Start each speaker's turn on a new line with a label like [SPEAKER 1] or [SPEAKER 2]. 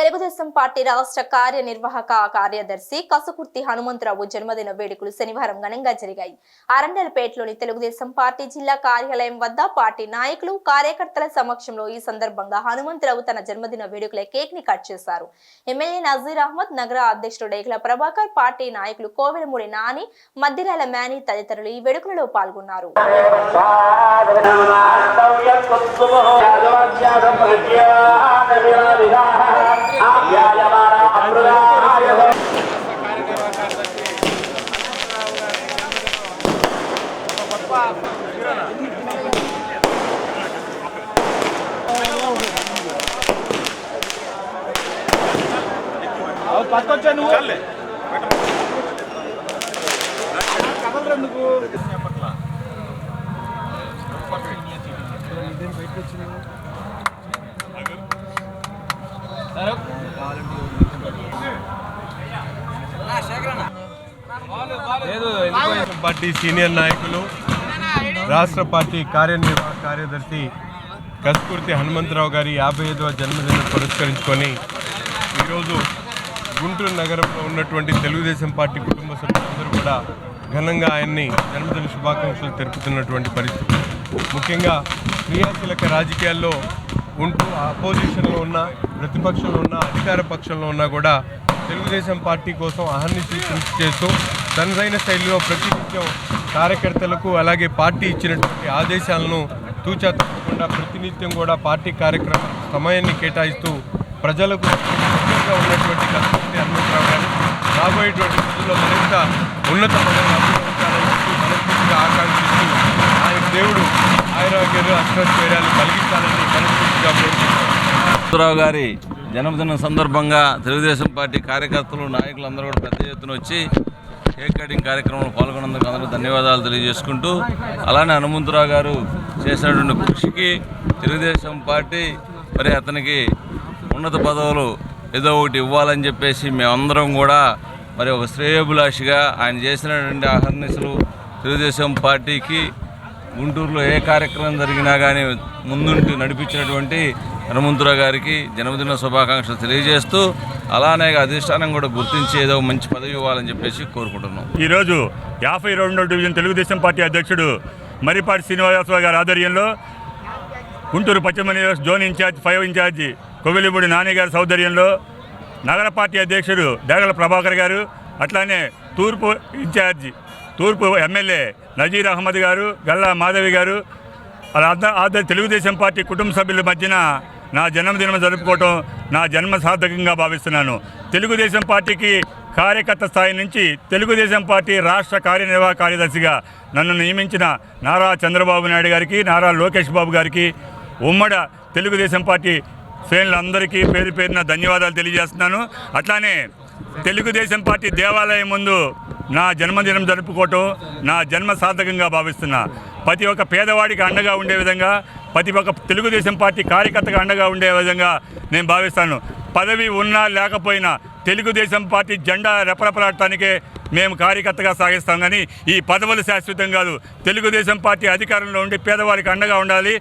[SPEAKER 1] Telugu Desam party రాష్ట్ర కార్యనిర్వాహక కార్యదర్శి కసుకుర్తి హనుమంతరావు జన్మదిన వేడుకలు శనివారం ఘనంగా జరిగాయి. అరండలపేటలోని తెలుగుదేశం పార్టీ జిల్లా కార్యాలయం వద్ద పార్టీ నాయకులు కార్యకర్తల సమక్షంలో ఈ సందర్భంగా హనుమంతరావు తన జన్మదిన వేడుకల కేక్ని కట్ చేశారు. ఎమ్మెల్యే నజీర్ అహ్మద్ నగర అధ్యక్షుడు డేగల ప్రభాకర్ పార్టీ నాయకులు కోవెలమూడి నాని మద్దిరాల మేని తదితరులు ఈ వేడుకలలో పాల్గొన్నారు.
[SPEAKER 2] పక్కొచ్చా నువ్వు? కదలరా నువ్వు
[SPEAKER 3] తెలుగుదేశం పార్టీ సీనియర్ నాయకులు రాష్ట్ర పార్టీ కార్యనిర్వాహక కార్యదర్శి కస్కుర్తి హనుమంతరావు గారి యాభై ఐదవ జన్మదినం పురస్కరించుకొని ఈరోజు గుంటూరు నగరంలో ఉన్నటువంటి తెలుగుదేశం పార్టీ కుటుంబ సభ్యులందరూ కూడా ఘనంగా ఆయన్ని జన్మదిన శుభాకాంక్షలు తెలుపుతున్నటువంటి పరిస్థితి. ముఖ్యంగా క్రియాశీలక రాజకీయాల్లో ఉంటూ అపోజిషన్లో ఉన్న ప్రతిపక్షంలో ఉన్న అధికార పక్షంలో ఉన్నా కూడా తెలుగుదేశం పార్టీ కోసం అహర్నిశి కృషి చేస్తూ తనదైన శైలిలో ప్రతినిత్యం కార్యకర్తలకు అలాగే పార్టీ ఇచ్చినటువంటి ఆదేశాలను తూచా తప్పకుండా ప్రతినిత్యం కూడా పార్టీ కార్యక్రమ సమయాన్ని కేటాయిస్తూ ప్రజలకు అనుకూలంగా ఉన్నటువంటి కష్టపడి హనుమంతరావు గారు రాబోయేటువంటి స్థితిలో మరింత ఉన్నత పదవులు మనస్ఫూర్తిగా ఆకాంక్షిస్తూ ఆయన దేవుడు ఆయురాగ్యాలు అష్టైర్యాలు కలిగించాలని మనస్ఫూర్తిగా కోరుకుంటున్నాను.
[SPEAKER 4] రావు గారి జన్మదినం సందర్భంగా తెలుగుదేశం పార్టీ కార్యకర్తలు నాయకులందరూ కూడా పెద్ద ఎత్తున వచ్చి కేక్ కటింగ్ కార్యక్రమంలో పాల్గొన్నందుకు అందరూ ధన్యవాదాలు తెలియజేసుకుంటూ అలానే హనుమంతరావు గారు చేసినటువంటి కృషికి తెలుగుదేశం పార్టీ మరి అతనికి ఉన్నత పదవులు ఏదో ఒకటి ఇవ్వాలని చెప్పేసి మేమందరం కూడా మరి ఒక శ్రేయోభిలాషిగా ఆయన చేసినటువంటి అహర్నిశలు తెలుగుదేశం పార్టీకి గుంటూరులో ఏ కార్యక్రమం జరిగినా కానీ ముందుంటి నడిపించినటువంటి హనుమంతురావు గారికి జన్మదిన శుభాకాంక్షలు తెలియజేస్తూ అలానే అధిష్టానం కూడా గుర్తించి ఏదో మంచి పదవి ఇవ్వాలని చెప్పేసి కోరుకుంటున్నాం.
[SPEAKER 5] ఈరోజు యాభై రెండో డివిజన్ తెలుగుదేశం పార్టీ అధ్యక్షుడు మరిపాటి శ్రీనివాసరావు గారి ఆధ్వర్యంలో గుంటూరు పశ్చిమ zone incharge five incharge Kovilipudi Nani గారి సౌదర్యంలో నగర పార్టీ అధ్యక్షుడు దేగల ప్రభాకర్ గారు అట్లానే తూర్పు ఇన్ఛార్జి తూర్పు ఎమ్మెల్యే నజీర్ అహ్మద్ గారు గల్లా మాధవి గారు అలా తెలుగుదేశం పార్టీ కుటుంబ సభ్యుల మధ్యన నా జన్మదినం జరుపుకోవటం నా జన్మ సార్థకంగా భావిస్తున్నాను. తెలుగుదేశం పార్టీకి కార్యకర్త స్థాయి నుంచి తెలుగుదేశం పార్టీ రాష్ట్ర కార్యనిర్వాహక కార్యదర్శిగా నన్ను నియమించిన నారా చంద్రబాబు నాయుడు గారికి నారా లోకేష్ బాబు గారికి ఉమ్మడ తెలుగుదేశం పార్టీ శ్రేణులందరికీ పేరు పేరున ధన్యవాదాలు తెలియజేస్తున్నాను. అట్లానే తెలుగుదేశం పార్టీ దేవాలయం ముందు నా జన్మదినం జరుపుకోవటం నా జన్మ సార్థకంగా భావిస్తున్నా. ప్రతి ఒక్క పేదవాడికి అండగా ఉండే విధంగా ప్రతి ఒక్క తెలుగుదేశం పార్టీ కార్యకర్తకు అండగా ఉండే విధంగా నేను భావిస్తాను. పదవి ఉన్నా లేకపోయినా తెలుగుదేశం పార్టీ జెండా రెపరెపలాడటానికే మేము కార్యకర్తగా సాగిస్తాం. కానీ ఈ పదవులు శాశ్వతం కాదు. తెలుగుదేశం పార్టీ అధికారంలో ఉండి పేదవారికి అండగా ఉండాలి.